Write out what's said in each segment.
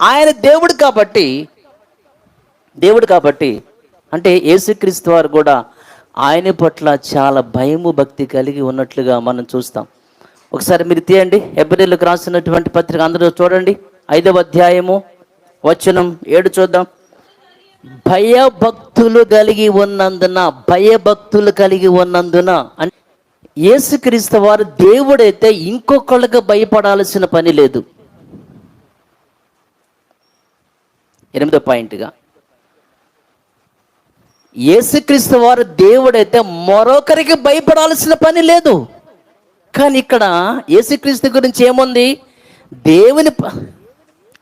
ఆయన దేవుడు కాబట్టి దేవుడు కాబట్టి అంటే యేసుక్రీస్తు వారు కూడా ఆయన పట్ల చాలా భయము భక్తి కలిగి ఉన్నట్లుగా మనం చూస్తాం. ఒకసారి మీరు తీయండి. ఎబ్రిల్కి రాసినటువంటి పత్రిక అందరూ చూడండి. ఐదవ అధ్యాయము వచనం ఏడు చూద్దాం. భయభక్తులు కలిగి ఉన్నందున భయభక్తులు కలిగి ఉన్నందున అంటే యేసుక్రీస్తు వారు దేవుడైతే ఇంకొకళ్ళకి భయపడాల్సిన పని లేదు. ఎనిమిదో పాయింట్గా. యేసుక్రీస్తు వారు దేవుడైతే మరొకరికి భయపడాల్సిన పని లేదు. కానీ ఇక్కడ యేసుక్రీస్తు గురించి ఏముంది? దేవుని ప-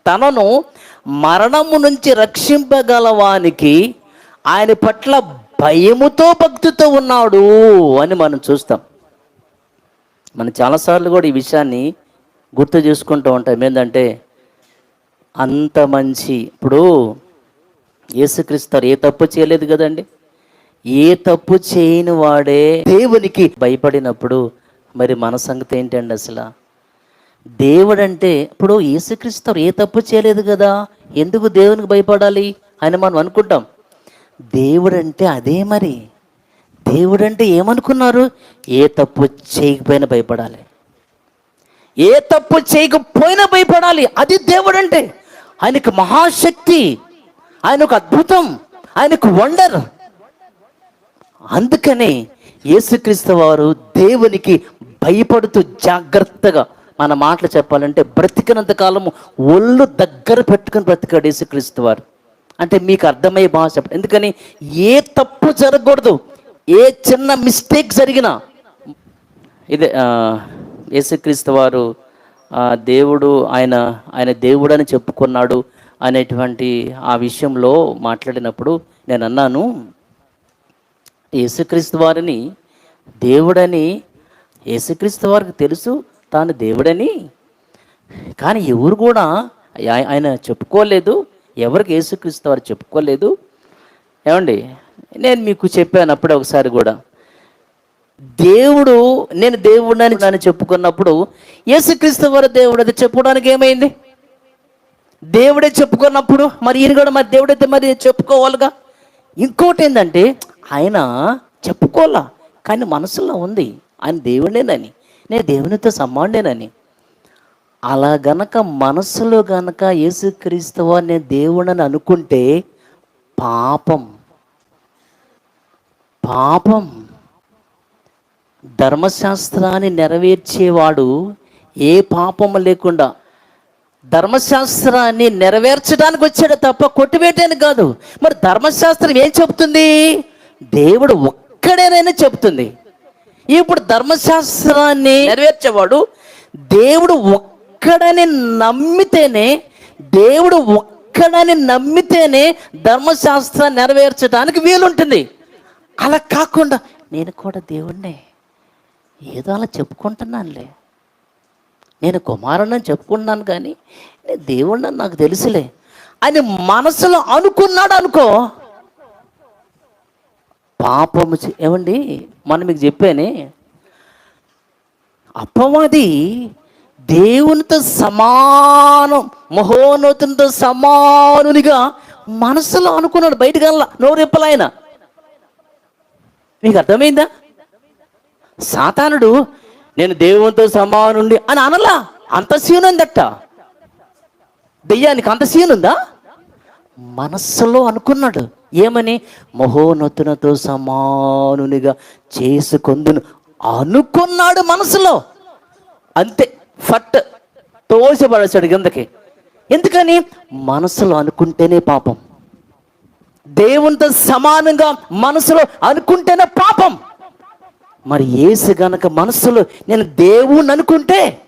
తనను మరణము నుంచి రక్షింపగలవానికి ఆయన పట్ల భయముతో భక్తితో ఉన్నాడు అని మనం చూస్తాం. మనం చాలాసార్లు కూడా ఈ విషయాన్ని గుర్తు చేసుకుంటూ ఉంటాం. ఏంటంటే అంత మంచి. ఇప్పుడు యేసుక్రీస్తారు ఏ తప్పు చేయలేదు కదండి? ఏ తప్పు చేయని వాడే దేవునికి భయపడినప్పుడు మరి మన సంగతి ఏంటండి అసలు? దేవుడంటే ఇప్పుడు యేసుక్రీస్తారు ఏ తప్పు చేయలేదు కదా? ఎందుకు దేవునికి భయపడాలి అని మనం అనుకుంటాం. దేవుడంటే అదే మరి. దేవుడంటే ఏమనుకున్నారు? ఏ తప్పు చేయకపోయినా భయపడాలి. ఏ తప్పు చేయకపోయినా భయపడాలి. అది దేవుడు అంటే ఆయనకు మహాశక్తి ఆయనకు అద్భుతం ఆయనకు వండర్. అందుకనే యేసుక్రీస్తు వారు దేవునికి భయపడుతూ జాగ్రత్తగా మన మాటలు చెప్పాలంటే బ్రతికినంత కాలము ఒళ్ళు దగ్గర పెట్టుకుని బ్రతికాడు యేసుక్రీస్తు వారు. అంటే మీకు అర్థమయ్యే భాష ఎందుకని ఏ తప్పు జరగకూడదు ఏ చిన్న మిస్టేక్ జరిగినా. ఇదే యేసుక్రీస్తు వారు దేవుడు ఆయన ఆయన దేవుడని చెప్పుకున్నాడు అనేటువంటి ఆ విషయంలో మాట్లాడినప్పుడు నేను అన్నాను యేసుక్రీస్తు వారిని దేవుడని యేసుక్రీస్తు వారికి తెలుసు తాను దేవుడని. కానీ ఎవరు కూడా ఆయన చెప్పుకోలేదు ఎవరికి యేసుక్రీస్తు వారు చెప్పుకోలేదు. ఏమండి నేను మీకు చెప్పాను అప్పుడే ఒకసారి కూడా. దేవుడు నేను దేవుడిని అని చెప్పుకున్నప్పుడు యేసుక్రీస్తు వారు దేవుడు అది చెప్పుకోవడానికి ఏమైంది? దేవుడే చెప్పుకున్నప్పుడు మరి ఈయన కూడా మరి దేవుడైతే మరి చెప్పుకోవాలిగా? ఇంకోటి ఏంటంటే ఆయన చెప్పుకోవాలా? కానీ మనసులో ఉంది ఆయన దేవుడేనని. నేను దేవునితో సమానుడేనని. అలా గనక మనసులో గనక యేసుక్రీస్తు వారు నేను దేవుడని అనుకుంటే పాపం. పాపం. ధర్మశాస్త్రాన్ని నెరవేర్చేవాడు ఏ పాపము లేకుండా. ధర్మశాస్త్రాన్ని నెరవేర్చడానికి వచ్చాడు తప్ప కొట్టివేయటానికి కాదు. మరి ధర్మశాస్త్రం ఏం చెప్తుంది దేవుడు ఒక్కడేనైనా చెప్తుంది ఇప్పుడు ధర్మశాస్త్రాన్ని నెరవేర్చేవాడు దేవుడు ఒక్కడని నమ్మితేనే దేవుడు ఒక్కడని నమ్మితేనే ధర్మశాస్త్రాన్ని నెరవేర్చడానికి వీలుంటుంది. అలా కాకుండా నేను కూడా దేవుణ్ణే. ఏదో అలా చెప్పుకుంటున్నానులే. నేను కుమారుణ్ణని చెప్పుకున్నాను కానీ నేను దేవుణ్ణి నాకు తెలుసులే. అని మనసులో అనుకున్నాడు అనుకో పాపము ఏమండి మనం మీకు చెప్పానే అపవాది దేవునితో సమానం మహోన్నతునితో సమానునిగా మనసులో అనుకున్నాడు బయటకల్లా నోరెప్పలాయన మీకు అర్థమైందా? సాతానుడు నేను దేవునితో సమానుండి అని అనలా? అంత సీనుందట. దెయ్యానికి అంత సీనుందా? మనస్సులో అనుకున్నాడు. ఏమని? మహోన్నతునతో సమానునిగా చేసుకొందును అనుకున్నాడు మనసులో అంతే ఫట్ తోసిపడేశాడు కిందకి. ఎందుకని? మనసులో అనుకుంటేనే పాపం. దేవునితో సమానంగా మనసులో అనుకుంటేనే పాపం. మరి ఏసు గనక మనసులో నేను దేవుణ్ణి అనుకుంటే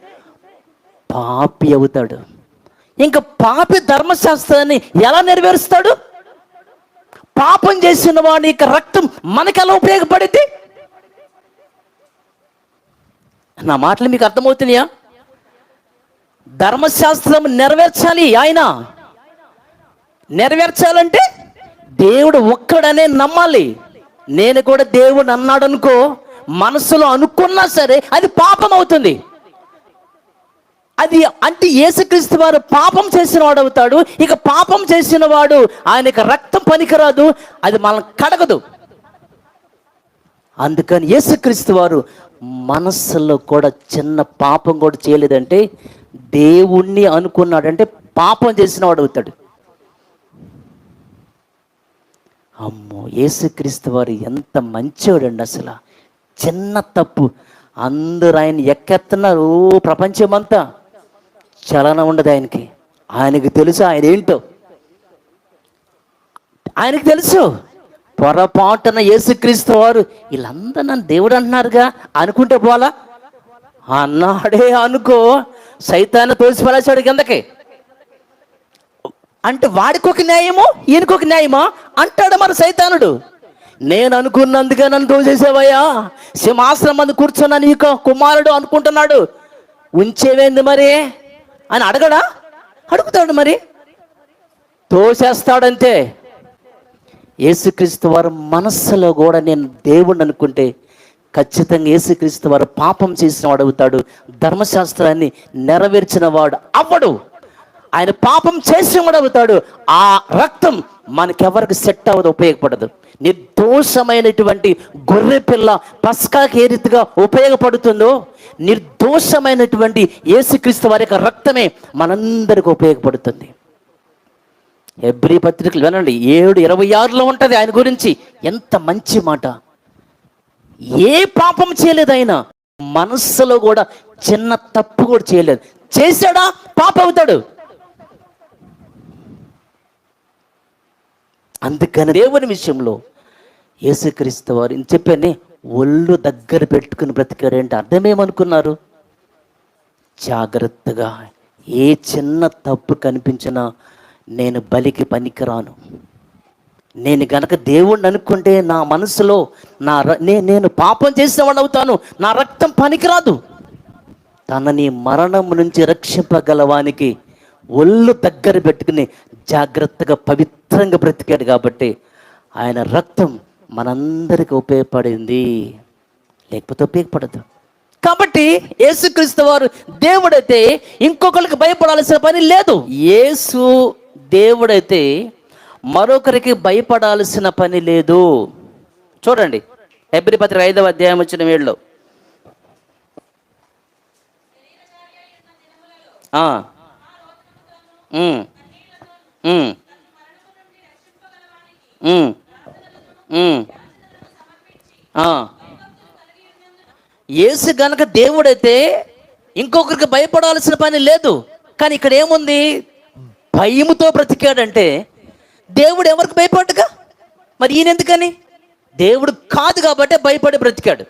పాపి అవుతాడు. ఇంకా పాపి ధర్మశాస్త్రాన్ని ఎలా నెరవేరుస్తాడు? పాపం చేసిన వాడి యొక్క రక్తం మనకు ఎలా ఉపయోగపడింది? నా మాటలు మీకు అర్థమవుతున్నాయా? ధర్మశాస్త్రం నెరవేర్చాలి ఆయన. నెరవేర్చాలంటే దేవుడు ఒక్కడనే నమ్మాలి. నేను కూడా దేవుడు అన్నాడు అనుకో మనసులో అనుకున్నా సరే అది పాపం అవుతుంది. అది అంటే యేసుక్రీస్తు వారు పాపం చేసిన వాడు అవుతాడు. ఇక పాపం చేసిన వాడు ఆయనకి రక్తం పనికిరాదు. అది మనం కడగదు. అందుకని యేసుక్రీస్తు వారు మనస్సులో కూడా చిన్న పాపం కూడా చేయలేదంటే దేవుణ్ణి అనుకున్నాడంటే పాపం చేసిన వాడు అవుతాడు. అమ్మో! యేసుక్రీస్తు వారు ఎంత మంచివాడండి అసలు. చిన్న తప్పు. అందరూ ఆయన ఎక్కెత్తున్నారు ప్రపంచమంతా. చలనం ఉండదు ఆయనకి. ఆయనకి తెలుసు ఆయన ఏంటో. ఆయనకి తెలుసు. పొరపాటున యేసుక్రీస్తు వారు వీళ్ళందరూ నన్ను దేవుడు అంటున్నారుగా అనుకుంటే పోలా అన్నాడే అనుకో. సైతాన్ని తోసిపలేశాడు కిందకి. అంటే వాడికి ఒక న్యాయము? ఈయనకు ఒక న్యాయమా? అంటాడు మన సైతానుడు. నేను అనుకున్నందుకే నన్ను తోసేసావయ్యా సింహాసనం మంది కూర్చున్న నీ కుమారుడు అనుకుంటున్నాడు. ఉంచేవేంది మరి? అని అడగడా? అడుగుతాడు మరి. తోసేస్తాడంతే. యేసుక్రీస్తు వారు మనస్సులో కూడా నేను దేవుణ్ణి అనుకుంటే ఖచ్చితంగా యేసుక్రీస్తు వారు పాపం చేసిన వాడు అవుతాడు. ధర్మశాస్త్రాన్ని నెరవేర్చిన వాడు అవ్వడు. ఆయన పాపం చేసిన వాడు అవుతాడు. ఆ రక్తం మనకెవరికి సెట్ అవ్వదు ఉపయోగపడదు. నిర్దోషమైనటువంటి గొర్రె పిల్ల పస్కాకి ఏ రీతిగా ఉపయోగపడుతుందో నిర్దోషమైనటువంటి యేసుక్రీస్తు వారి యొక్క రక్తమే మనందరికి ఉపయోగపడుతుంది. ఎబ్రి పత్రికలు వినండి ఏడు ఇరవై ఆరులో ఉంటుంది ఆయన గురించి. ఎంత మంచి మాట. ఏ పాపం చేయలేదు ఆయన. మనస్సులో కూడా చిన్న తప్పు కూడా చేయలేదు. చేశాడా? పాప అవుతాడు. అందుకని దేవుని విషయంలో యేసుక్రీస్తు వారు ఇంత చెప్పానే ఒళ్ళు దగ్గర పెట్టుకుని బ్రతికాడంటే అర్థమేమనుకున్నారు? జాగ్రత్తగా ఏ చిన్న తప్పు కనిపించినా నేను బలికి పనికిరాను. నేను గనక దేవుణ్ణి అనుకుంటే నా మనసులో నా ర- నే- నేను పాపం చేసినవాడు అవుతాను. నా రక్తం పనికిరాదు. తనని మరణం నుంచి రక్షింపగలవానికి ఒళ్ళు దగ్గర పెట్టుకుని జాగ్రత్తగా పవిత్రంగా బ్రతికాడు కాబట్టి ఆయన రక్తం మనందరికి ఉపయోగపడింది. లేకపోతే ఉపయోగపడదు. కాబట్టి యేసుక్రీస్తు వారు దేవుడైతే ఇంకొకరికి భయపడాల్సిన పని లేదు. యేసు దేవుడైతే మరొకరికి భయపడాల్సిన పని లేదు. చూడండి ఎబ్రి పత్రిక ఐదవ అధ్యాయం వచ్చిన వీళ్ళు. ఏసు గనక దేవుడైతే ఇంకొకరికి భయపడాల్సిన పని లేదు. కానీ ఇక్కడ ఏముంది? భయముతో బ్రతికాడంటే దేవుడు ఎవరికి భయపడ్డగా? మరి ఈయన ఎందుకని దేవుడు కాదు కాబట్టి భయపడి బ్రతికాడు.